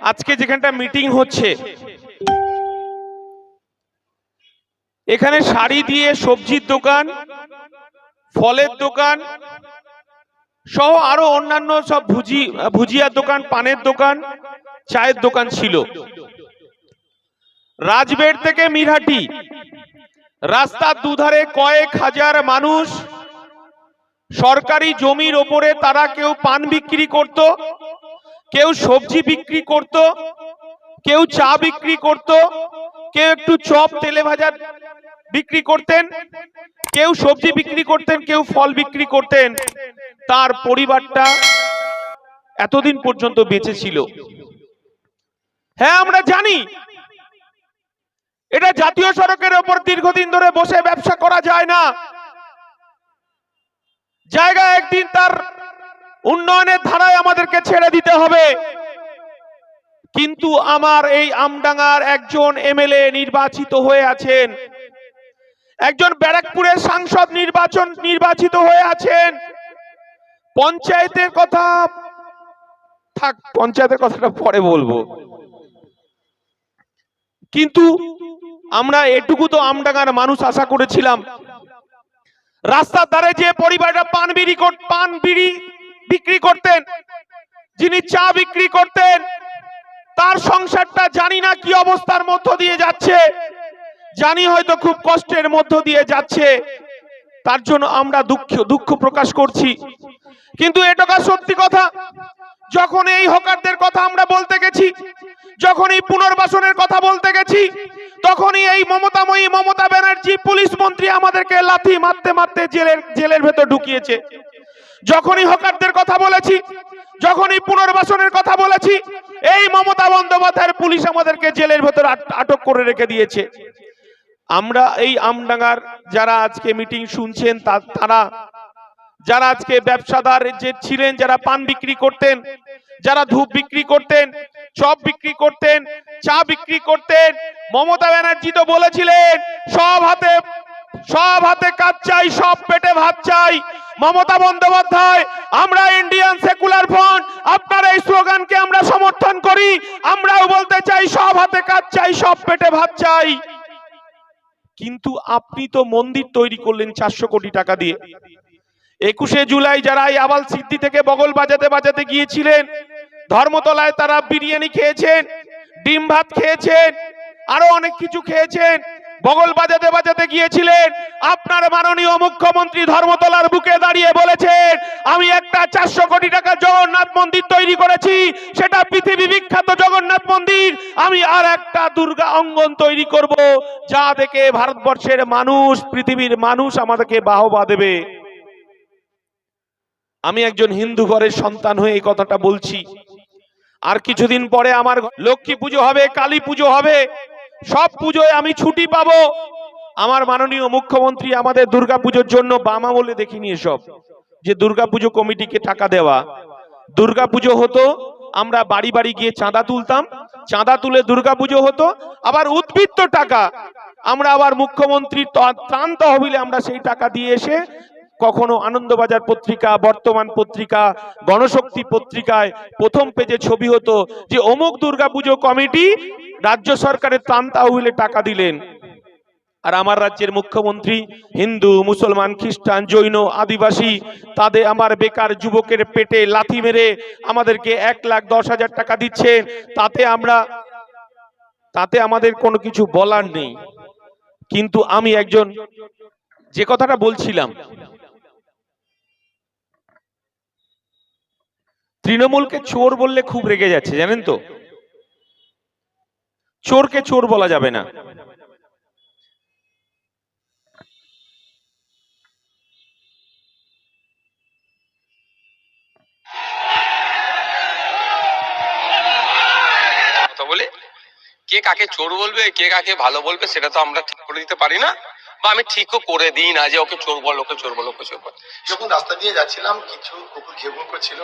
আজকে যেখানটা মিটিং হচ্ছে, এখানে শাড়ি দিয়ে সবজির দোকান, ফলের দোকান, সহ আরও অন্যান্য সব ভুজি, ভুজিয়ার দোকান, পানের দোকান, চায়ের দোকান ছিল। রাজবেড থেকে মিরহাটি, রাস্তার দুধারে কয়েক হাজার মানুষ, সরকারি জমির ওপরে তারা কেউ পান বিক্রি করত কেউ সবজি বিক্রি করত, কেউ চা বিক্রি করত, কেউ একটু চপ, তেলে ভাজা বিক্রি করতেন, কেউ সবজি বিক্রি করতেন, কেউ ফল বিক্রি করতেন, তার পরিবারটা এতদিন পর্যন্ত বেঁচে ছিল। হ্যাঁ আমরা জানি। এটা জাতীয় সড়কের ওপর দীর্ঘদিন ধরে বসে ব্যবসা করা যায় না। জায়গা একদিন তার উন্নয়নের ধারায় আমাদেরকে ছেড়ে দিতে হবে। কিন্তু আমার এই আমডাঙ্গার একজন এমএলএ নির্বাচিত হয়ে আছেন। একজন ব্যারাকপুরের সাংসদ নির্বাচন, নির্বাচিত হয়ে আছেন। পঞ্চায়েতের কথা থাক, পঞ্চায়েতের কথাটা পরে বলব। কিন্তু আমরা এটুকু তো আমডাঙ্গার মানুষ আশা করেছিলাম। রাস্তার ধারে যে পরিবারটা পান বিড়ি পান বিড়ি বিক্রি করতেন। যিনি চা বিক্রি করতেন, তার সংসারটা জানি না কি অবস্থার মধ্য দিয়ে যাচ্ছে। জানি হয়তো খুব কষ্টের মধ্য দিয়ে যাচ্ছে। তার জন্য আমরা দুঃখ দুঃখ প্রকাশ করছি। কিন্তু এটা সত্যি কথা। যখন এই হকারদের কথা আমরা বলতে গেছি, যখন এই পুনর্বাসনের কথা বলতে গেছি, তখনই এই মমতাময়ী মমতা ব্যানার্জি পুলিশ মন্ত্রী আমাদেরকে লাথি মারতে মারতে জেলের জেলের ভেতর ঢুকিয়েছে। যখনই হকারদের কথা বলেছি, যখনই পুনর্বাসনের কথা বলেছি, এই মমতা বন্দ্যোপাধ্যায়ের পুলিশ আমাদেরকে জেলের ভেতর আটক করে রেখে দিয়েছে। আমরা এই আমডাঙ্গার যারা আজকে মিটিং শুনছেন তারা, যারা আজকে ব্যবসাদার যে ছিলেন, যারা পান বিক্রি করতেন, যারা ধূপ বিক্রি করতেন, চপ বিক্রি করতেন, চা বিক্রি করতেন, মমতা ব্যানার্জি তো বলেছিলেন, সব হাতে সব হাতে কাজ চাই, সব পেটে ভাত চাই। মমতা বন্দ্যোপাধ্যায়, আমরা ইন্ডিয়ান সেকুলার ফ্রন্ট আপনার এই স্লোগানকে আমরা সমর্থন করি। আমরাও বলতে চাই, সব হাতে কাজ চাই, সব পেটে ভাত চাই। কিন্তু আপনি তো মন্দির তৈরি করলেন চারশো কোটি টাকা দিয়ে। একুশে জুলাই যারা এই আবাল সিদ্ধি থেকে বগল বাজাতে বাজাতে গিয়েছিলেন, ধর্মতলায় তারা বিরিয়ানি খেয়েছেন, ডিম ভাত খেয়েছেন, আরও অনেক কিছু খেয়েছেন। বগল বাজাতে বাজাতে গিয়েছিলেন। আপনার মাননীয় মুখ্যমন্ত্রী ধর্মতলার বুকে দাঁড়িয়ে বলেছেন, আমি একটা চারশো কোটি টাকা জগন্নাথ মন্দির তৈরি করেছি, সেটা পৃথিবী বিখ্যাত জগন্নাথ মন্দির, আমি আর একটা দুর্গা অঙ্গন তৈরি করব, যা দেখে ভারতবর্ষের মানুষ, পৃথিবীর মানুষ আমাদেরকে বাহবা দেবে। আমি একজন হিন্দু ঘরের সন্তান হয়ে এই কথাটা বলছি। আর কিছুদিন পরে আমার লক্ষ্মী পুজো হবে, কালী পুজো হবে। সব পুজোয় আমি ছুটি পাব। আমার মাননীয় মুখ্যমন্ত্রী আমাদের দুর্গা পুজোর জন্য বামা বলে দেখিনি এসব, যে দুর্গা পুজো কমিটিকে টাকা দেওয়া। দুর্গা পুজো হতো, আমরা বাড়ি বাড়ি গিয়ে চাঁদা তুলতাম, চাঁদা তুলে দুর্গা পুজো হতো, আবার উদ্বৃত্ত টাকা, আমরা আবার মুখ্যমন্ত্রীর ত্রাণ তহবিলে আমরা সেই টাকা দিয়ে এসে কখনো আনন্দবাজার পত্রিকা, বর্তমান পত্রিকা, গণশক্তি পত্রিকায় প্রথম পেজে ছবি হতো যে অমুক দুর্গাপুজো কমিটি রাজ্য সরকারের ত্রাণ তহবিলে টাকা দিলেন। আর আমার রাজ্যের মুখ্যমন্ত্রী হিন্দু, মুসলমান, খ্রিস্টান, জৈন, আদিবাসী, তাদের আমার বেকার যুবকের পেটে লাথি মেরে আমাদেরকে এক লাখ দশ হাজার টাকা দিচ্ছেন তাতে আমরা, তাতে আমাদের কোনো কিছু বলার নেই। কিন্তু আমি একজন, যে কথাটা বলছিলাম তৃণমূলকে চোর বললে খুব রেগে যাচ্ছে জানেন তো? চোরকে চোর বলা যাবে না। কে কাকে চোর বলবে কে কাকে ভালো বলবে সেটা তো আমরা ঠিক করে দিতে পারি না বা আমি ঠিকও করে দিই না যে ওকে চোর বল ওকে চোর বল ওকে চোর বল। যখন রাস্তা দিয়ে যাচ্ছিলাম কিছু কুকুর ঘেবুর করছিল।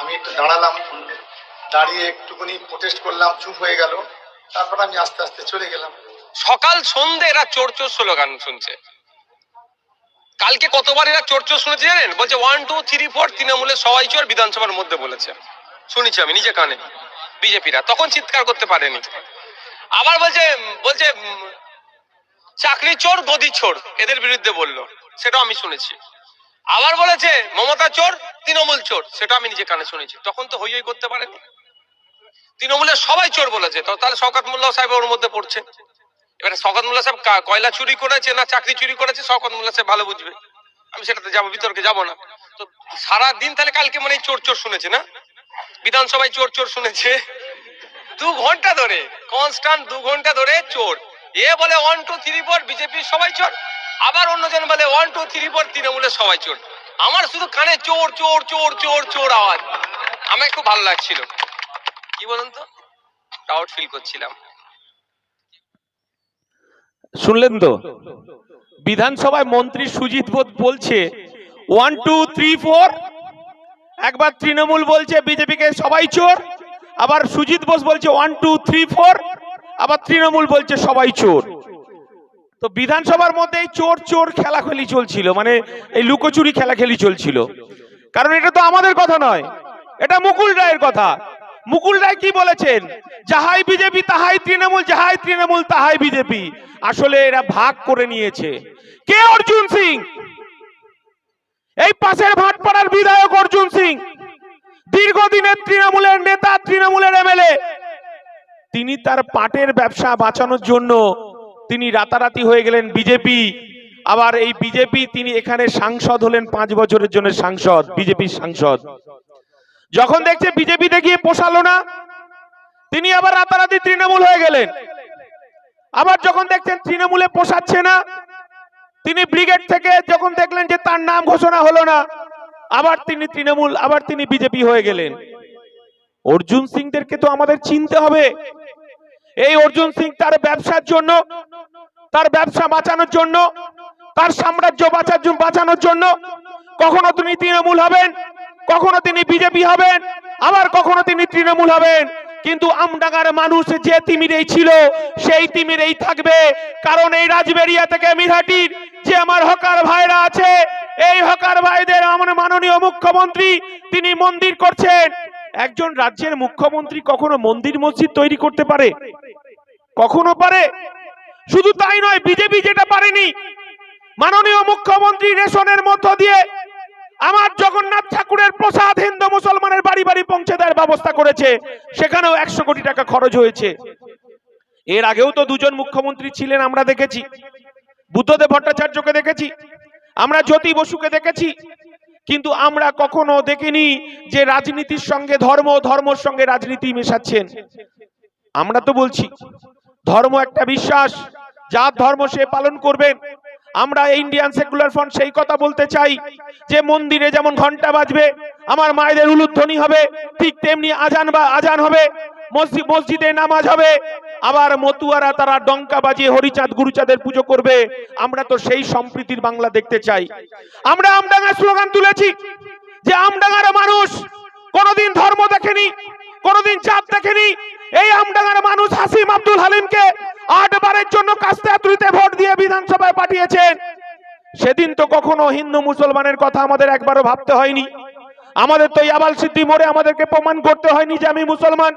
আমি একটু দাঁড়ালাম, দাঁড়িয়ে একটুখানি প্রোটেস্ট করলাম, চুপ হয়ে গেল। তারপর আমি আস্তে আস্তে চলে গেলাম। সকাল সন্ধে এরা চোর চোর স্লোগান শুনছে। কালকে কতবার এরা চোর চোর শুনেছে জানেন? বলছে ওয়ান টু থ্রি ফোর তৃণমূলের সবাই চোর বিধানসভার মধ্যে বলেছে। শুনেছি আমি, নিজে কানে। বিজেপিরা। তখন চিৎকার করতে পারেনি। আবার বলছে বলছে চাকরি চোর, গদি চোর, এদের বিরুদ্ধে বলল। সেটাও আমি শুনেছি। আবার বলেছে, মমতা চোর তৃণমূল চোর, সেটা আমি নিজে কানে শুনেছি। তখন তো হই হই করতে পারেনি। তৃণমূলের সবাই চোর বলেছে। তাহলে শওকত মোল্লা সাহেব ওর মধ্যে পড়ছে। এবারে শওকত মোল্লা সাহেব কয়লা চুরি করেছে না চাকরি চুরি করেছে, শওকত মোল্লা সাহেব ভালো বুঝবে। আমি সেটাতে যাব, বিতর্কে যাব না। তো সারা দিন তাহলে কালকে মানে চোর চোর শুনেছে না? বিধানসভায় চোর চোর শুনেছে। দু ঘণ্টা ধরে কনস্ট্যান্ট দু ঘণ্টা ধরে চোর। এ বলে ওয়ান টু থ্রি ফোর বিজেপির সবাই চোর। আবার অন্যজন বলে ওয়ান টু থ্রি ফোর তৃণমূলের সবাই চোর। আমার শুধু কানে চোর চোর চোর চোর চোর আওয়াজ। আমার খুব ভালো লাগছিল। কি বলুন তো? প্রাউড ফিল করছিলাম। শুনলেন তো? বিধানসভায় মন্ত্রী সুজিত বোধ বলছে ওয়ান টু থ্রি ফোর একবার তৃণমূল বলছে, বিজেপিকে সবাই চোর। আবার সুজিত বোস বলছে ওয়ান টু থ্রি ফোর আবার তৃণমূল বলছে, সবাই চোর। তো বিধানসভার মধ্যে এই চোর চোর খেলাখেলি চলছিল মানে এই লুকোচুরি খেলাখেলি চলছিল। কারণ এটা তো আমাদের কথা নয়, এটা মুকুল রায়ের কথা। মুকুল রায় কি বলেছেন? যাহাই বিজেপি, তাহাই তৃণমূল, যাহাই তৃণমূল, তাহাই বিজেপি। আসলে এরা ভাগ করে নিয়েছে। কে অর্জুন সিং? এই পাশের ভাটপাড়ার বিধায়ক অর্জুন সিং। দীর্ঘদিনের তৃণমূলের নেতা, তৃণমূলের এমএলএ। তিনি তার পাটের ব্যবসা বাঁচানোর জন্য তিনি রাতারাতি হয়ে গেলেন বিজেপি। আবার এই বিজেপি তিনি এখানে সাংসদ হলেন পাঁচ বছরের জন্য সাংসদ, বিজেপির সাংসদ। যখন দেখছে বিজেপিতে গিয়ে পোষালো না, তিনি আবার রাতারাতি তৃণমূল হয়ে গেলেন। আবার যখন দেখছেন তৃণমূলে পোষাচ্ছে না, তিনি ব্রিগেড থেকে যখন দেখলেন যে তার নাম ঘোষণা হলো না, আবার তিনি তৃণমূল, আবার তিনি বিজেপি হয়ে গেলেন। অর্জুন সিংদেরকে তো আমাদের চিনতে হবে। এই অর্জুন সিং তার ব্যবসার জন্য, তার ব্যবসা বাঁচানোর জন্য, তার সাম্রাজ্য বাঁচার বাঁচানোর জন্য কখনো তিনি তৃণমূল হবেন, কখনো তিনি বিজেপি হবেন, আবার কখনো তিনি তৃণমূল হবেন। কিন্তু আমডাঙ্গার মানুষ যে তিমিরেই ছিল, সেই তিমিরেই থাকবে। কারণ এই রাজবেরিয়া থেকে মিরহাটির যে আমার হকার ভাইরা আছে, এই হকার ভাইদের আমার মাননীয় মুখ্যমন্ত্রী তিনি মন্দির করছেন। একজন রাজ্যের মুখ্যমন্ত্রী কখনো মন্দির মসজিদ তৈরি করতে পারে? কখনো পারে? শুধু তাই নয়, বিজেপি যেটা পারেনি, মাননীয় মুখ্যমন্ত্রী রেশনের মধ্য দিয়ে আমার জগন্নাথ ঠাকুরের প্রসাদ হিন্দু মুসলমানের বাড়ি বাড়ি পৌঁছে দেওয়ার ব্যবস্থা করেছে, সেখানেও একশো কোটি টাকা খরচ হয়েছে। এর আগেও তো দুজন মুখ্যমন্ত্রী ছিলেন, আমরা দেখেছি। বুদ্ধদেব ভট্টাচার্যকে দেখেছি, আমরা জ্যোতি বসুকে দেখেছি, কিন্তু আমরা কখনো দেখিনি যে রাজনীতির সঙ্গে ধর্ম, ধর্মর সঙ্গে রাজনীতি মেশাচ্ছেন। আমরা তো বলছি ধর্ম একটা বিশ্বাস, যার ধর্ম সে পালন করবেন। আমরা ইন্ডিয়ান সেকুলার ফ্রন্ট সেই কথা বলতে চাই, যে মন্দিরে যেমন ঘণ্টা বাজবে, আমার মায়েদের উলুধ্বনি হবে, ঠিক তেমনি আজান বা আজান হবে মসজিদ মসজিদে নামাজ হবে। আবার মতুয়ারা তারা ডঙ্কা বাজিয়ে হরিচাঁদ গুরুচাঁদের পুজো করবে। আমরা তো সেই সম্প্রীতির বাংলা দেখতে চাই। আমরা আমডাঙ্গা স্লোগান তুলেছি, যে আমডাঙ্গার মানুষ কোনোদিন ধর্ম দেখেনি কোনোদিন চাপ দেখেনি। এই আমডাঙ্গার মানুষ হাসিম আব্দুল হালিমকে আট বারের জন্য কাস্তাতুরিতে ভোট দিয়ে বিধানসভায় পাঠিয়েছেন। সেদিন তো কখনো হিন্দু মুসলমানের কথা আমাদের একবারও ভাবতে হয়নি। আমাদের তো ইয়াবাল সিদ্ধি মোড়ে আমাদেরকে প্রমাণ করতে হয়নি যে আমি মুসলমান।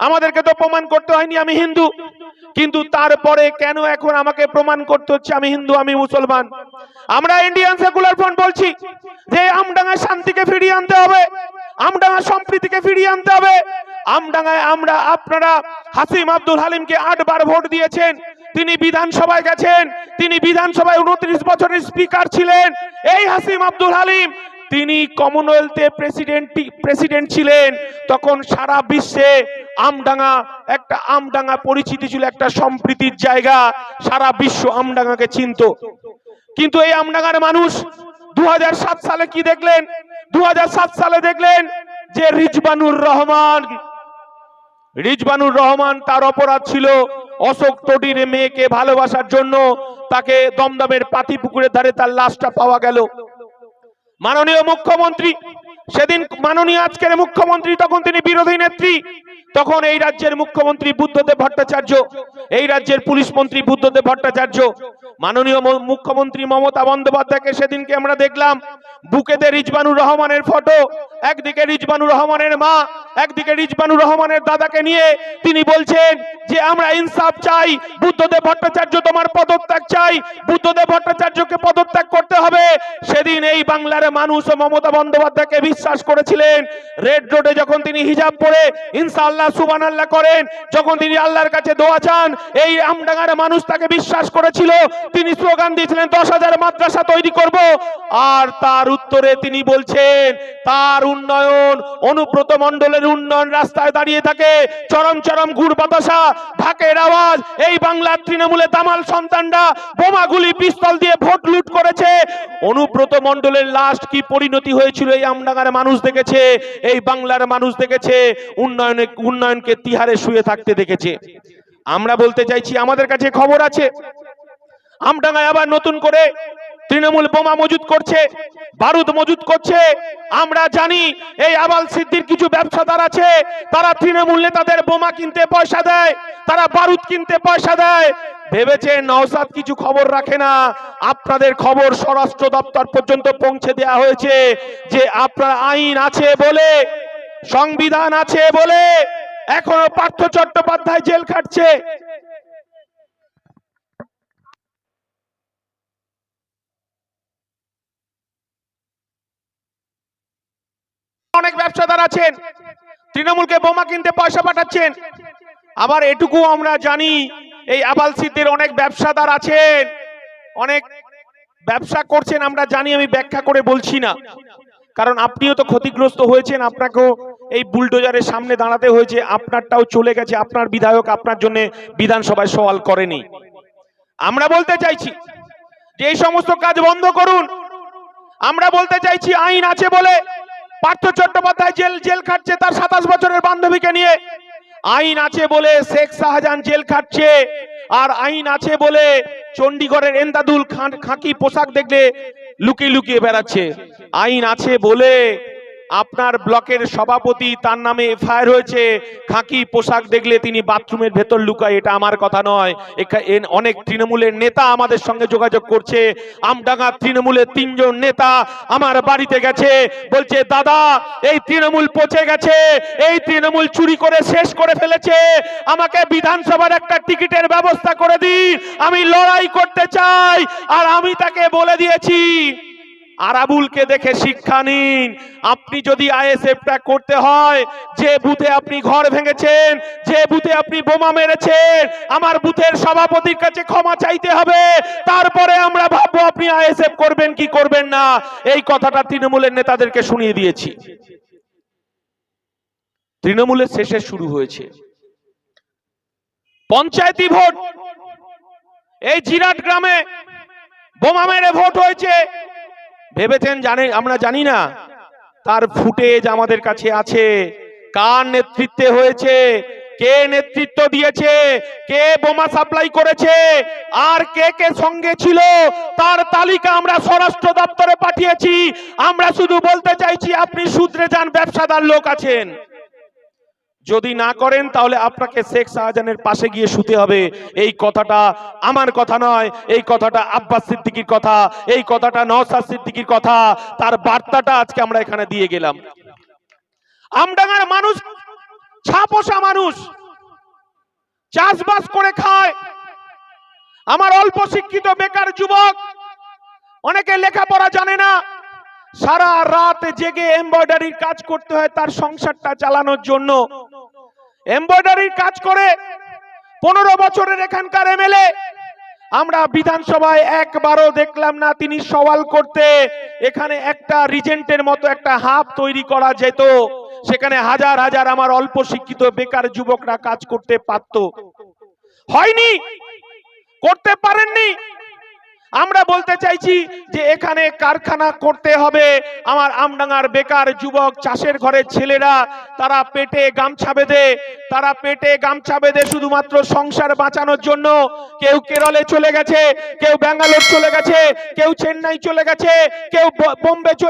আমাদেরকে তো প্রমাণ করতে হয়নি আমি হিন্দু। কিন্তু তারপরে কেন এখন আমাকে প্রমাণ করতে হচ্ছে আমি হিন্দু, আমি মুসলমান? আমরা ইন্ডিয়ান সেকুলার ফ্রন্ট বলছি যে আমডাঙ্গায় শান্তিকে ফিরিয়ে আনতে হবে, আমডাঙ্গা সম্প্রীতিকে ফিরিয়ে আনতে হবে। আমডাঙ্গায় আমরা আপনারা হাসিম আব্দুল হালিমকে আটবার ভোট দিয়েছেন, তিনি বিধানসভায় গেছেন, তিনি বিধানসভায় উনত্রিশ বছরের স্পিকার ছিলেন। এই হাসিম আব্দুল হালিম, তিনি কমনওয়েলথে প্রেসিডেন্ট প্রেসিডেন্ট ছিলেন। তখন সারা বিশ্বে আমডাঙ্গা, একটা আমডাঙ্গা পরিচিতি ছিল একটা সম্প্রীতির জায়গা। সারা বিশ্ব আমডাঙ্গাকে চিনত। কিন্তু এই আমডাঙ্গার মানুষ দুহাজার সাত সালে কি দেখলেন? দুহাজার সাত সালে দেখলেন যে রিজবানুর রহমান রিজবানুর রহমান তার অপরাধ ছিল অশোক তডির মেয়েকে ভালোবাসার জন্য তাকে দমদমের পাতি পুকুরের ধারে তার লাশটা পাওয়া গেল। মাননীয় মুখ্যমন্ত্রী, সেদিন মাননীয় আজকের মুখ্যমন্ত্রী, তখন তিনি বিরোধী নেত্রী তখন এই রাজ্যের মুখ্যমন্ত্রী বুদ্ধদেব ভট্টাচার্য, এই রাজ্যের পুলিশ মন্ত্রী বুদ্ধদেব ভট্টাচার্য, মাননীয় মুখ্যমন্ত্রী মমতা বন্দ্যোপাধ্যায়কে সেদিনকে আমরা দেখলাম। বুকেতে রিজবানুর রহমানের ফটো, একদিকে রিজবানুর রহমানের মা, একদিকে রিজবানুর রহমানের দাদাকে নিয়ে তিনি বলছেন যে, আমরা ইনসাফ চাই, বুদ্ধদেব ভট্টাচার্য তোমার পদত্যাগ চাই, বুদ্ধদেব ভট্টাচার্যকে পদত্যাগ সেদিন এই বাংলার মানুষ ও মমতা বন্দ্যোপাধ্যায়কে বিশ্বাস করেছিলেন। রেড রোডে যখন তিনি হিজাব পরে ইনশাআল্লাহ সুবান আল্লাহ করেন, যখন তিনি আল্লাহর কাছে দোয়া চান, এই আমডাঙ্গার মানুষ তাকে বিশ্বাস করেছিল। তিনি স্লোগান দিয়েছিলেন, দশ হাজার মাদ্রাসা তৈরি করব। আর তার উত্তরে তিনি বলছেন, তার উন্নয়ন অনুব্রত মণ্ডলের উন্নয়ন রাস্তায় দাঁড়িয়ে থাকে। চরম চরম গুড় বাতাসা, ঢাকের আওয়াজ, এই বাংলার তৃণমূলে দামাল সন্তানরা বোমাগুলি পিস্তল দিয়ে ভোট লুট করেছে। অনুব্রত মণ্ডলের লাস্ট কি পরিণতি হয়েছিল এই আমডাঙ্গার মানুষ দেখেছে, এই বাংলার মানুষ দেখেছে, উন্নয়নে, উন্নয়নকে তিহারে শুয়ে থাকতে দেখেছে। আমরা বলতে চাইছি, আমাদের কাছে খবর আছে। আমডাঙ্গায় আবার নতুন করে তৃণমূল বোমা মজুদ করছে, বারুদ মজুদ করছে। আমরা জানি এই আবাল সিদ্ধির কিছু ব্যবসাদার আছে, তারা তৃণমূল নেতাদের বোমা কিনতে পয়সা দেয়, তারা বারুদ কিনতে পয়সা দেয় ভেবেছে নওসাদ কিছু খবর রাখে না। আপনাদের খবর স্বরাষ্ট্র দপ্তর পর্যন্ত পৌঁছে দেয়া হয়েছে যে আপনার আইন আছে বলে, সংবিধান আছে বলে এখনও পার্থ চট্টোপাধ্যায় জেল খাটছে। অনেক ব্যবসাদার আছেন, তৃণমূলকে বোমা কিনতে পয়সা পাঠাচ্ছেন। আবার এটুকু আমরা জানি এই আবাল সিদ্ধির অনেক ব্যবসাদার আছেন, অনেক ব্যবসা করছেন, আমরা জানি, আমি ব্যাখ্যা করে বলছি না। কারণ আপনিও তো ক্ষতিগ্রস্ত হয়েছেন, আপনাকেও এই বুলডোজারের সামনে দাঁড়াতে হয়েছে, আপনারটাও চলে গেছে, আপনার বিধায়ক আপনার জন্য বিধানসভায় সওয়াল করেনি। আমরা বলতে চাইছি যে এই সমস্ত কাজ বন্ধ করুন। আমরা বলতে চাইছি আইন আছে বলে পার্থ চট্টোপাধ্যায় জেল জেল খাটছে তার সাতাশ বছরের বান্ধবীকে নিয়ে। আইন আছে বলে শেখ শাহজাহান জেল খাটছে। আর আইন আছে বলে চণ্ডীগড়ের এন্দাদুল খাঁকি পোশাক দেখলে লুকিয়ে লুকিয়ে বেড়াচ্ছে। আইন আছে বলে আপনার ব্লকের সভাপতি তার নামে এফআইআর হয়েছে। খাঁকি পোশাক দেখলে তিনি বাথরুমের ভেতর লুকায়, এটা আমার কথা নয়। অনেক তৃণমূলের নেতা আমাদের সঙ্গে যোগাযোগ করছে। আমডাঙ্গা তৃণমূলের তিনজন নেতা আমার বাড়িতে গেছে। বলছে, দাদা, এই তৃণমূল পচে গেছে। এই তৃণমূল চুরি করে শেষ করে ফেলেছে। আমাকে বিধানসভার একটা টিকিটের ব্যবস্থা করে দিন। আমি লড়াই করতে চাই। আর আমি তাকে বলে দিয়েছি আরাবুলকে দেখে শিক্ষা নিন। আপনি যদি আইএসএফটা করতে হয়, যে বুথে আপনি ঘর ভেঙেছেন, যে বুথে আপনি বোমা মেরেছেন, আমার বুথের সভাপতির কাছে ক্ষমা চাইতে হবে। তারপরে আমরা ভাববো আপনি আইএসএফ করবেন কি করবেন না। এই কথাটা তৃণমূলের নেতাদেরকে শুনিয়ে দিয়েছি। তৃণমূলের শেষে শুরু হয়েছে। পঞ্চায়েতি ভোট। এই জিরাট গ্রামে বোমা মেরে ভোট হয়েছে। ভেবেছেন জানে, আমরা জানি না। তার ফুটেজ আমাদের কাছে আছে। কার নেতৃত্বে হয়েছে? কে নেতৃত্ব দিয়েছে? কে বোমা সাপ্লাই করেছে? আর কে কে সঙ্গে ছিল? তার তালিকা আমরা স্বরাষ্ট্র দপ্তরে পাঠিয়েছি। আমরা শুধু বলতে চাইছি, আপনি সূত্রে যান, ব্যবসাদার লোক আছেন। যদি না করেন, তাহলে আপনাকে শেখ শাহজাহানের পাশে গিয়ে শুতে হবে। এই কথাটা আমার কথা নয়, এই কথাটা আব্বাস সিদ্দিকির কথা, এই কথাটা নওসাদ সিদ্দিকির কথা। তার বার্তাটা আজকে আমরা এখানে দিয়ে গেলাম। আমডাঙ্গার মানুষ, ছাপোষা মানুষ, চাষবাস করে খায়। আমার অল্প শিক্ষিত বেকার যুবক, অনেকে লেখাপড়া জানে না। সারা রাত জেগে এমব্রয়ডারির কাজ করতে হয় তার সংসারটা চালানোর জন্য। এমব্রয়ডারির কাজ করে পনেরো বছরের এখানকার এমএলএ। আমরা বিধানসভায় একবারও দেখলাম না তিনি সওয়াল করতে। এখানে একটা রিজেন্টের মতো একটা হাব তৈরি করা যেত। সেখানে হাজার হাজার আমার অল্প শিক্ষিত বেকার যুবকরা কাজ করতে পারত। হয়নি! করতে পারেননি! আমরা বলতে চাইছি যে এখানে কারখানা করতে হবে। আমার আমডাঙ্গার বেকার যুবক, চাষের ঘরের ছেলেরা, তারা পেটে গামছা বেঁধে, তারা পেটে গামছা বেঁধে শুধুমাত্র সংসার বাঁচানোর জন্য কেউ কেরলে চলে গেছে, কেউ ব্যাঙ্গালোর চলে গেছে, কেউ চেন্নাই চলে গেছে, কেউ বোম্বে চলে